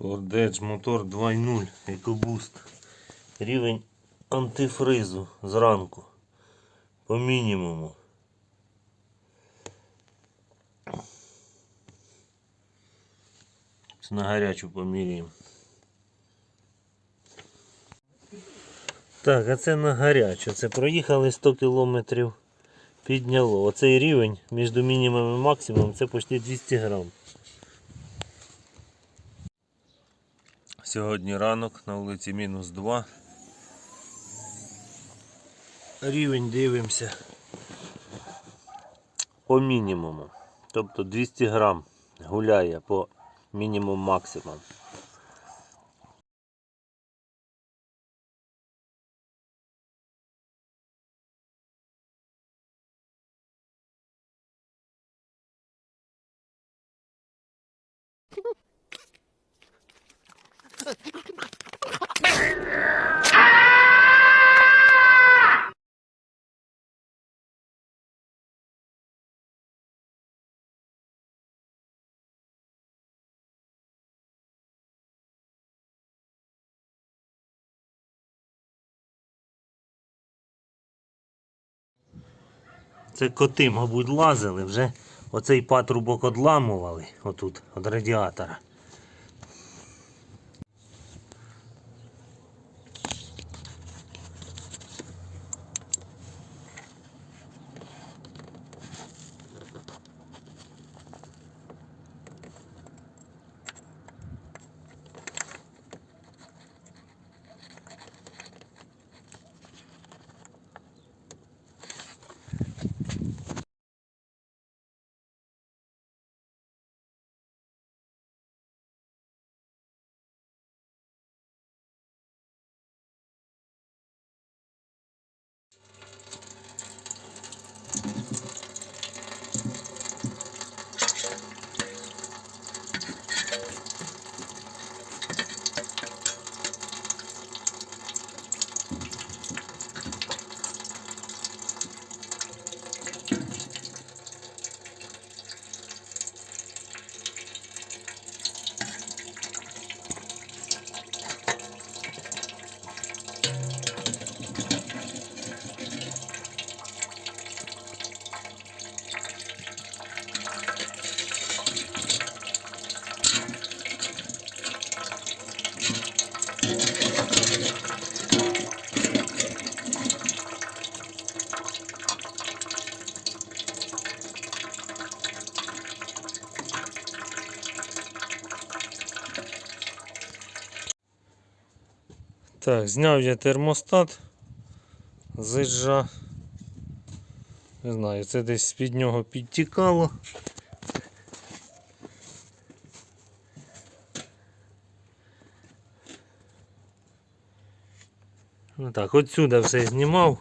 Ford Edge мотор 2.0 EcoBoost. Рівень антифризу зранку. По мінімуму. На гарячу поміряємо. Так, а це на гарячу. Це проїхали 100 кілометрів. Підняло. Оцей рівень між мінімумом і максимумом це почти 200 грам. Сьогодні ранок на вулиці мінус 2. Рівень дивимося по мінімуму. Тобто 200 грам гуляє по мінімум максимум. Це коти, мабуть, лазили, вже оцей патрубок одламували отут, від радіатора. Так, зняв я термостат з іжа. Не знаю, це десь з-під нього підтікало. Ну так, отсюда все знімав.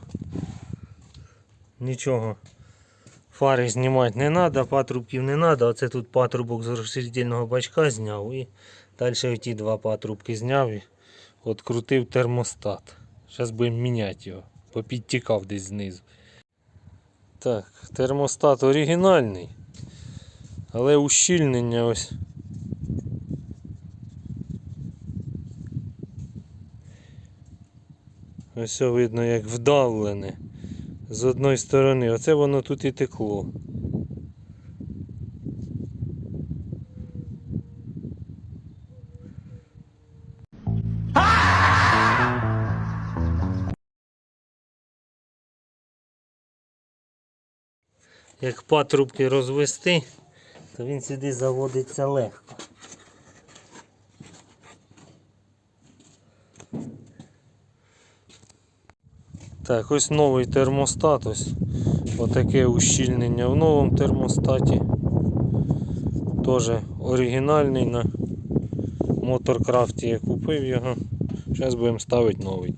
Нічого. Фари знімати не треба, патрубків не треба. Оце тут патрубок з розширительного бачка зняв і далі ті два патрубки зняв і Открутив термостат. Зараз будемо міняти його. Попідтікав десь знизу. Так, термостат оригінальний. Але ущільнення ось. Ось видно як вдавлене. З одної сторони. Оце воно тут і текло. Як патрубки розвести, то він сюди заводиться легко. Так, ось новий термостат. Ось отаке ущільнення в новому термостаті. Теж оригінальний на Моторкрафті я купив його. Зараз будемо ставити новий.